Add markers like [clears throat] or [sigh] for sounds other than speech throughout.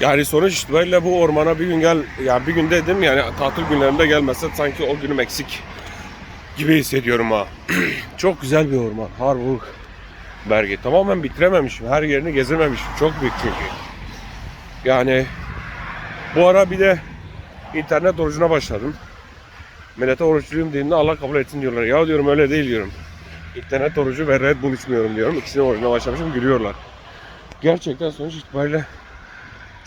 Yani sonuç itibariyle bu ormana bir gün gel, ya bir gün dedim yani tatil günlerinde gelmezse sanki o günüm eksik gibi hissediyorum ha. [clears throat] Çok güzel bir orman. Harburg Bergi. Tamamen bitirememişim. Her yerini gezememişim. Çok büyük çünkü. Yani bu ara bir de internet orucuna başladım. Millete oruçluyum dediğinde Allah kabul etsin diyorlar. Ya diyorum öyle değil diyorum. İnternet orucu ve Red Bull içmiyorum diyorum. İkisinin orucuna başlamışım gülüyorlar. Gerçekten sonuç itibariyle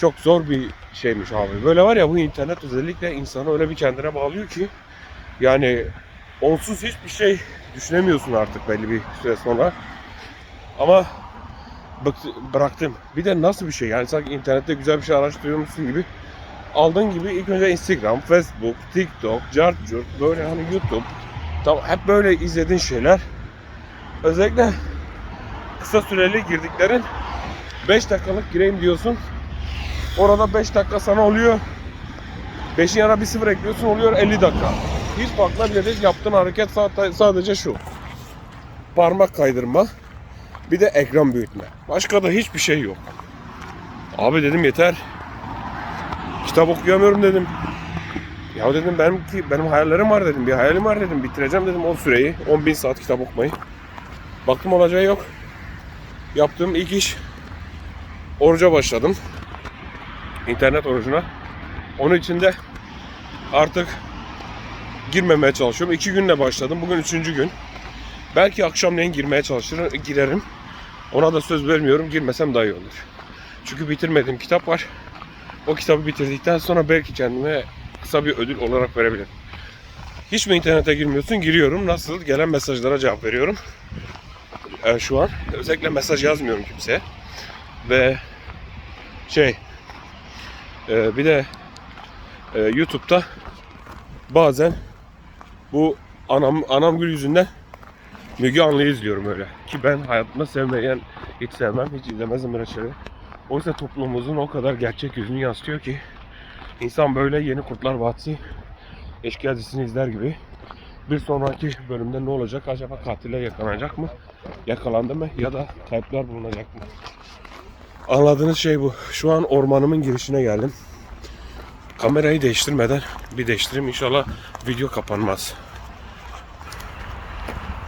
çok zor bir şeymiş abi. Böyle var ya bu internet özellikle insanı öyle bir kendine bağlıyor ki yani onsuz hiçbir şey düşünemiyorsun artık belli bir süre sonra. Ama bıraktım. Bir de nasıl bir şey yani sanki internette güzel bir şey araştırıyormuşsun gibi aldığın gibi ilk önce Instagram, Facebook, TikTok, Cart Curt, böyle hani YouTube tam hep böyle izlediğin şeyler özellikle kısa süreli girdiklerin 5 dakikalık gireyim diyorsun orada 5 dakika sana oluyor 5'in yana bir sıfır ekliyorsun oluyor 50 dakika hiç değil yaptığın hareket sa- sadece şu parmak kaydırma bir de ekran büyütme başka da hiçbir şey yok abi dedim yeter kitap okuyamıyorum dedim. Ya dedim benim ki benim hayallerim var dedim. Bir hayalim var dedim. Bitireceğim dedim o süreyi. 10 bin saat kitap okumayı. Baktım olacağı yok. Yaptığım ilk iş oruca başladım. İnternet orucuna. Onun için de artık girmemeye çalışıyorum. İki günle başladım. Bugün üçüncü gün. Belki akşamleyin girmeye çalışırım, girerim. Ona da söz vermiyorum. Girmesem daha iyi olur. Çünkü bitirmediğim kitap var. O kitabı bitirdikten sonra belki kendime kısa bir ödül olarak verebilirim. Hiç mi internete girmiyorsun? Giriyorum. Nasıl? Gelen mesajlara cevap veriyorum. Ee, şu an özellikle mesaj yazmıyorum kimseye. Ve şey e, bir de e, YouTube'da bazen bu anam anam yüzünden Müge Anlı'yı izliyorum öyle. Ki ben hayatımda sevmeyen, hiç sevmem, hiç izlemezdim böyle şeyleri. Oysa toplumumuzun o kadar gerçek yüzünü yansıtıyor ki insan böyle yeni Kurtlar Vadisi eşkıya dizisini izler gibi bir sonraki bölümde ne olacak? Acaba katile yakalanacak mı? Yakalandı mı? Ya da kayıplar bulunacak mı? Anladığınız şey bu. Şu an ormanımın girişine geldim. Kamerayı değiştirmeden bir değiştireyim. İnşallah video kapanmaz.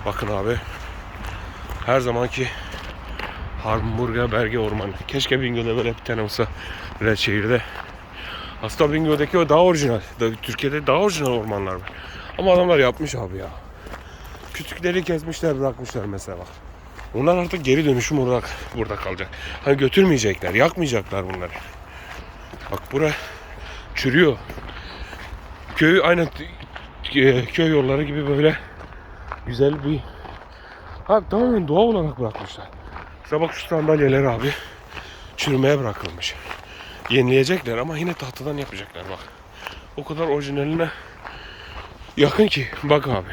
Bakın abi. Her zamanki Hamburger Berge Ormanı. Keşke Bingöl'de böyle bir tane olsa Redşehir'de. Aslında Bingöl'deki o daha orijinal. Türkiye'de daha orijinal ormanlar var. Ama adamlar yapmış abi ya. Kütükleri kesmişler bırakmışlar mesela bak. Bunlar artık geri dönüşüm olarak burada kalacak. Hani götürmeyecekler, yakmayacaklar bunları. Bak bura çürüyor. Köy aynen e, köy yolları gibi böyle güzel bir Ha tamamen doğal olarak bırakmışlar. İşte bak şu sandalyeler abi çürümeye bırakılmış. Yenileyecekler ama yine tahtadan yapacaklar bak. O kadar orijinaline yakın ki bak abi.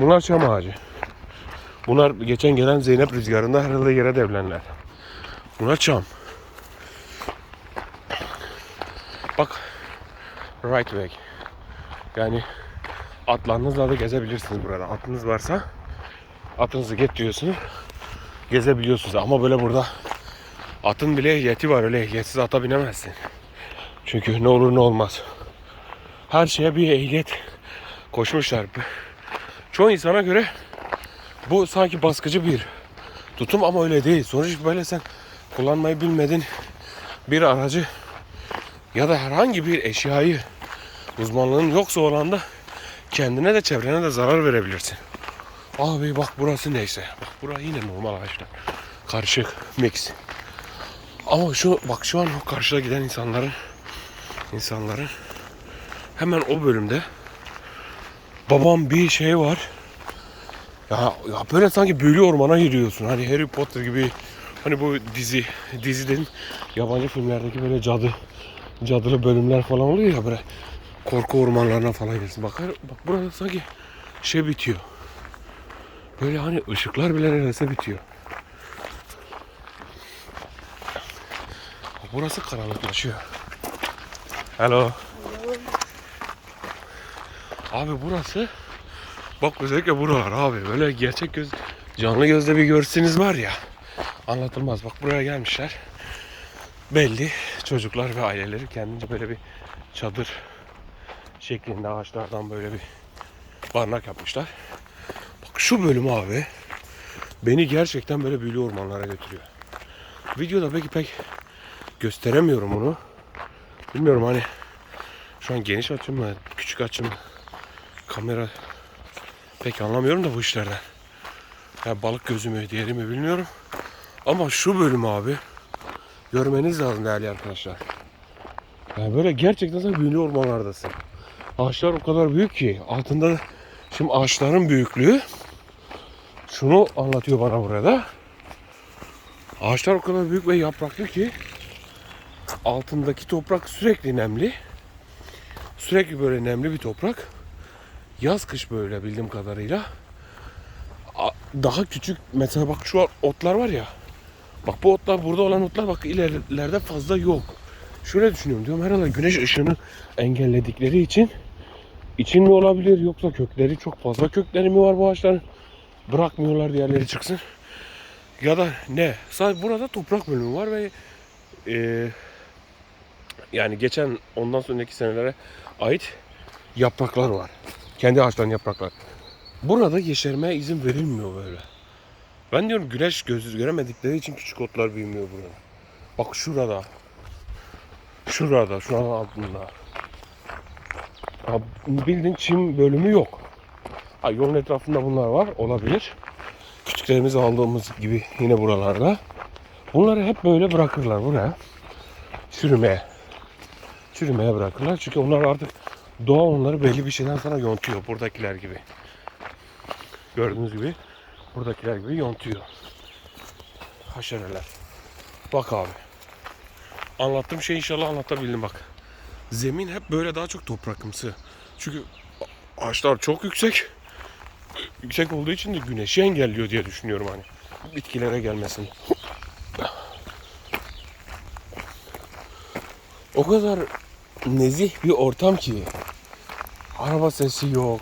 Bunlar çam ağacı. Bunlar geçen gelen Zeynep rüzgarında herhalde yere devlenler. Bunlar çam. Bak right way. Yani atlarınızla da gezebilirsiniz burada. Atınız varsa atınızı getiriyorsunuz gezebiliyorsunuz ama böyle burada atın bile ehliyeti var öyle ehliyetsiz ata binemezsin. Çünkü ne olur ne olmaz. Her şeye bir ehliyet koşmuşlar. Çoğu insana göre bu sanki baskıcı bir tutum ama öyle değil. Sonuç böyle sen kullanmayı bilmedin bir aracı ya da herhangi bir eşyayı uzmanlığın yoksa o alanda kendine de çevrene de zarar verebilirsin. Abi bak burası neyse. Bak burası yine normal ağaçlar. Karışık, mix. Ama şu bak şu an o karşıda giden insanların insanların hemen o bölümde babam bir şey var. Ya, ya böyle sanki büyülü ormana giriyorsun. Hani Harry Potter gibi hani bu dizi dizi dedim yabancı filmlerdeki böyle cadı cadılı bölümler falan oluyor ya böyle korku ormanlarına falan girsin. Bak, bak burada sanki şey bitiyor. Böyle hani ışıklar bile neredeyse bitiyor. Burası karanlıklaşıyor. Hello. Abi burası bak özellikle buralar abi böyle gerçek göz canlı gözle bir görseniz var ya anlatılmaz. Bak buraya gelmişler. Belli çocuklar ve aileleri kendince böyle bir çadır şeklinde ağaçlardan böyle bir barınak yapmışlar. Bak şu bölüm abi beni gerçekten böyle büyülü ormanlara götürüyor. Videoda peki pek gösteremiyorum onu. Bilmiyorum hani şu an geniş açım mı, küçük açım kamera pek anlamıyorum da bu işlerden. Ya balık gözü mü, diğeri mi bilmiyorum. Ama şu bölüm abi görmeniz lazım değerli arkadaşlar. Yani böyle gerçekten sen büyülü ormanlardasın. Ağaçlar o kadar büyük ki altında şimdi ağaçların büyüklüğü şunu anlatıyor bana burada. Ağaçlar o kadar büyük ve yapraklı ki altındaki toprak sürekli nemli. Sürekli böyle nemli bir toprak. Yaz kış böyle bildiğim kadarıyla. Daha küçük mesela bak şu otlar var ya. Bak bu otlar burada olan otlar bak ilerilerde fazla yok. Şöyle düşünüyorum diyorum herhalde güneş ışığını engelledikleri için için mi olabilir yoksa kökleri çok fazla kökleri mi var bu ağaçların? Bırakmıyorlar diğerleri çıksın. Ya da ne? Sadece burada toprak bölümü var ve e, yani geçen ondan sonraki senelere ait yapraklar var. Kendi ağaçların yapraklar. Burada yeşermeye izin verilmiyor böyle. Ben diyorum güneş gözü göremedikleri için küçük otlar büyümüyor burada. Bak şurada. Şurada, şu an altında. Ya bildiğin çim bölümü yok. Ha, yolun etrafında bunlar var, olabilir. Küçüklerimizi aldığımız gibi yine buralarda. Bunları hep böyle bırakırlar buraya. Çürümeye. Çürümeye bırakırlar. Çünkü onlar artık doğa onları belli bir şeyden sonra yontuyor. Buradakiler gibi. Gördüğünüz gibi buradakiler gibi yontuyor. Haşereler. Bak abi. Anlattığım şey inşallah anlatabildim bak. Zemin hep böyle daha çok toprakımsı. Çünkü ağaçlar çok yüksek. Yüksek olduğu için de güneşi engelliyor diye düşünüyorum hani. Bitkilere gelmesin. O kadar nezih bir ortam ki. Araba sesi yok.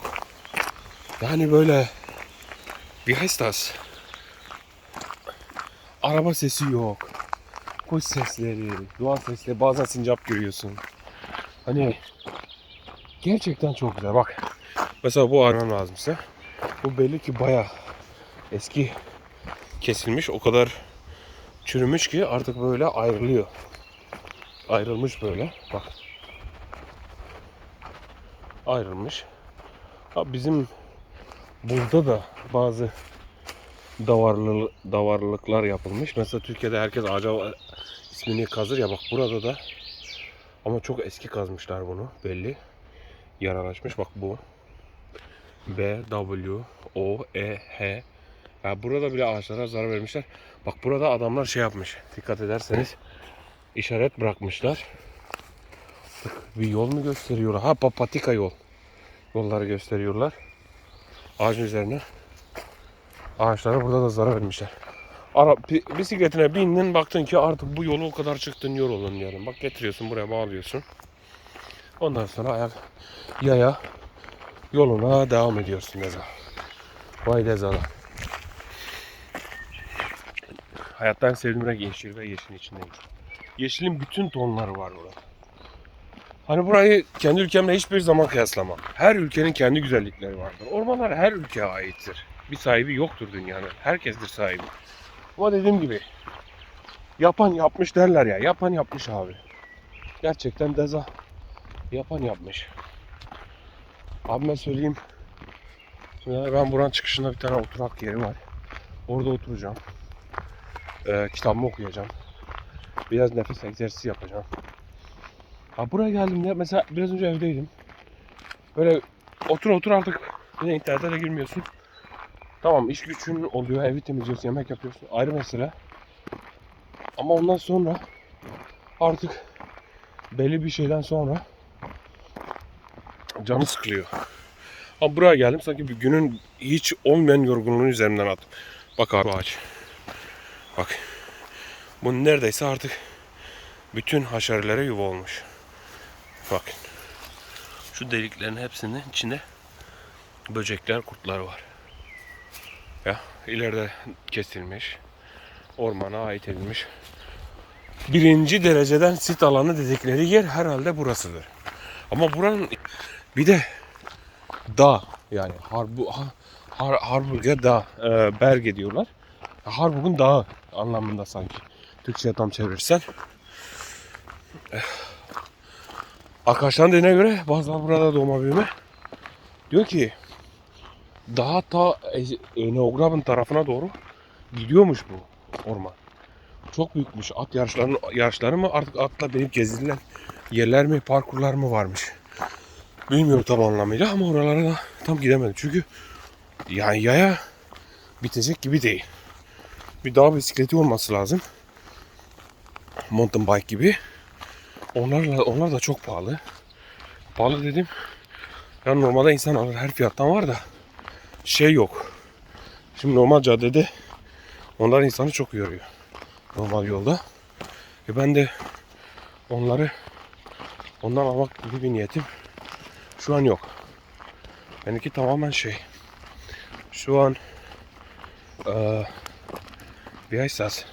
Yani böyle bir hastas. Araba sesi yok. Kuş sesleri, doğa sesleri, bazen sincap görüyorsun. Hani gerçekten çok güzel. Bak mesela bu aramam lazım size. Bu belli ki baya eski kesilmiş. O kadar çürümüş ki artık böyle ayrılıyor. Ayrılmış böyle. Bak. Ayrılmış. Ha bizim burada da bazı davarlı davarlılıklar yapılmış. Mesela Türkiye'de herkes ağaca ismini kazır ya bak burada da ama çok eski kazmışlar bunu belli. Yaralaşmış bak bu. B W O E H. Ya burada bile ağaçlara zarar vermişler. Bak burada adamlar şey yapmış. Dikkat ederseniz işaret bırakmışlar. Bir yol mu gösteriyorlar? Ha pa- patika yol. Yolları gösteriyorlar. Ağacın üzerine. Ağaçlara burada da zarar vermişler. Ara, bi- bisikletine bindin baktın ki artık bu yolu o kadar çıktın yorulun yarın. Bak getiriyorsun buraya bağlıyorsun. Ondan sonra ayak yaya yoluna devam ediyorsun Deza. Vay Deza'la. Hayatta en sevdiğim renk yeşil ve yeşilin içindeyim. Yeşilin bütün tonları var burada. Hani burayı kendi ülkemle hiçbir zaman kıyaslamam. Her ülkenin kendi güzellikleri vardır. Ormanlar her ülkeye aittir. Bir sahibi yoktur dünyanın. Herkestir sahibi. Ama dediğim gibi yapan yapmış derler ya. Yapan yapmış abi. Gerçekten Deza yapan yapmış. Abime söyleyeyim. Şimdi ben buranın çıkışında bir tane oturak yeri var. Orada oturacağım. Ee, kitabımı okuyacağım. Biraz nefes egzersizi yapacağım. Ha buraya geldiğimde mesela biraz önce evdeydim. Böyle otur otur artık yine internete de girmiyorsun. Tamam iş gücün oluyor, evi temizliyorsun, yemek yapıyorsun. Ayrı mesele. Ama ondan sonra artık belli bir şeyden sonra canı sıkılıyor. Ama buraya geldim sanki bir günün hiç olmayan yorgunluğun üzerinden attım. Bak abi ağaç. Bak. Bu neredeyse artık bütün haşerelere yuva olmuş. Bakın. Şu deliklerin hepsinin içinde böcekler, kurtlar var. Ya ileride kesilmiş. Ormana ait edilmiş birinci dereceden sit alanı dedikleri yer herhalde burasıdır. Ama buranın bir de dağ yani Harbu, Ha- Har, Harburg'a dağ, e, Berge diyorlar. Harburg'un dağı anlamında sanki. Türkçe tam çevirirsen. Eh. Arkadaşların dediğine göre bazıları burada doğma büyüme. Diyor ki daha ta e, Neograb'ın tarafına doğru gidiyormuş bu orman. Çok büyükmüş. At yarışları, yarışları mı artık atla binip gezilen yerler mi, parkurlar mı varmış. Bilmiyorum tam anlamıyla ama oralara da tam gidemedim. Çünkü yani yaya bitecek gibi değil. Bir dağ bisikleti olması lazım. Mountain bike gibi. Onlarla, onlar da çok pahalı. Pahalı dedim. Yani normalde insan alır her fiyattan var da şey yok. Şimdi normal caddede onlar insanı çok yoruyor. Normal yolda. E ben de onları ondan almak gibi bir niyetim şu an yok. Benimki tamamen şey. Şu an wie heißt das?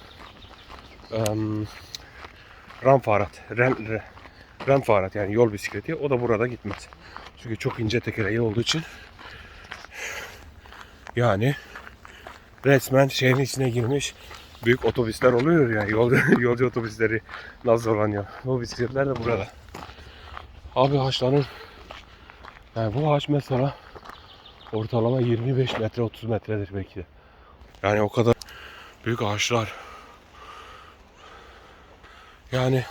Um, Ramfahrrad. Ren, re, Ramfahrrad yani yol bisikleti. O da burada gitmez. Çünkü çok ince tekerleği olduğu için yani resmen şehrin içine girmiş büyük otobüsler oluyor ya yol, [laughs] yolcu otobüsleri nasıl olan ya. O bisikletler de burada. Abi ağaçların yani bu ağaç mesela ortalama 25 metre 30 metredir belki de. Yani o kadar büyük ağaçlar. Yani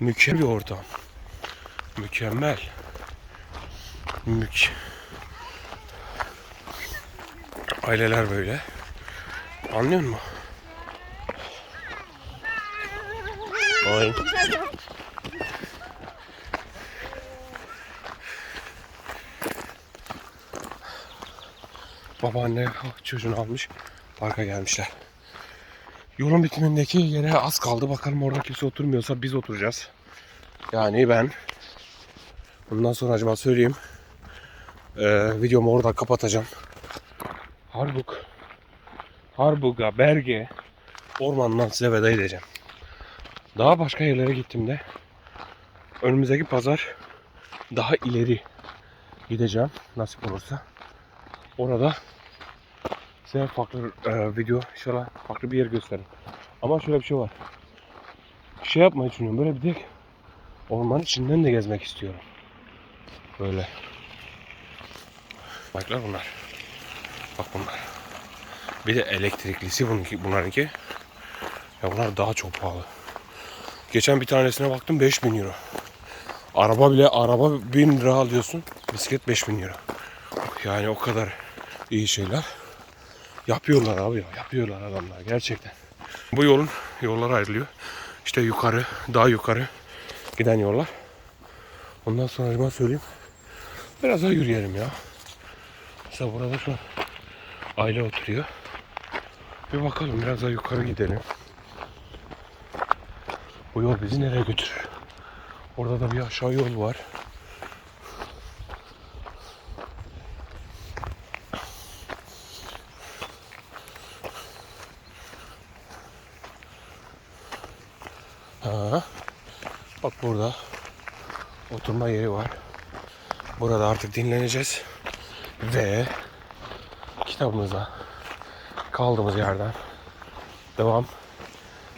mükemmel bir ortam. Mükemmel. Mük. Aileler böyle. Anlıyor musun? Ay. Babaanne çocuğunu almış. Parka gelmişler. Yolun bitimindeki yere az kaldı. Bakalım orada kimse oturmuyorsa biz oturacağız. Yani ben. Bundan sonra acaba söyleyeyim. Ee, videomu orada kapatacağım. Harbuk. Harbuk'a, Berge ormandan size veda edeceğim. Daha başka yerlere gittiğimde önümüzdeki pazar daha ileri gideceğim nasip olursa. Orada size farklı e, video inşallah farklı bir yer gösteririm. Ama şöyle bir şey var. Şey yapmayı düşünüyorum. Böyle bir de ormanın içinden de gezmek istiyorum. Böyle. Baklar bunlar. Bak bunlar. Bir de elektriklisi bununki, bunlarınki. Ya bunlar daha çok pahalı. Geçen bir tanesine baktım 5000 euro. Araba bile araba 1000 lira alıyorsun. Bisiklet 5000 euro. Yani o kadar iyi şeyler. Yapıyorlar abi ya. Yapıyorlar adamlar gerçekten. Bu yolun yollar ayrılıyor. İşte yukarı, daha yukarı giden yollar. Ondan sonra acaba söyleyeyim. Biraz daha yürüyelim ya. Mesela burada şu aile oturuyor. Bir bakalım biraz daha yukarı gidelim. Bu yol bizi nereye götürür? Orada da bir aşağı yol var. Ha. Bak burada oturma yeri var. Burada artık dinleneceğiz. Ve kitabımıza kaldığımız yerden devam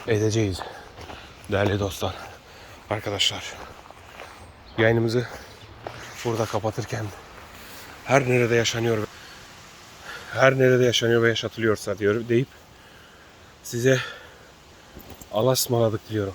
edeceğiz. Değerli dostlar, arkadaşlar. Yayınımızı burada kapatırken her nerede yaşanıyor her nerede yaşanıyor ve yaşatılıyorsa diyor deyip size Allah'a ısmarladık diyorum.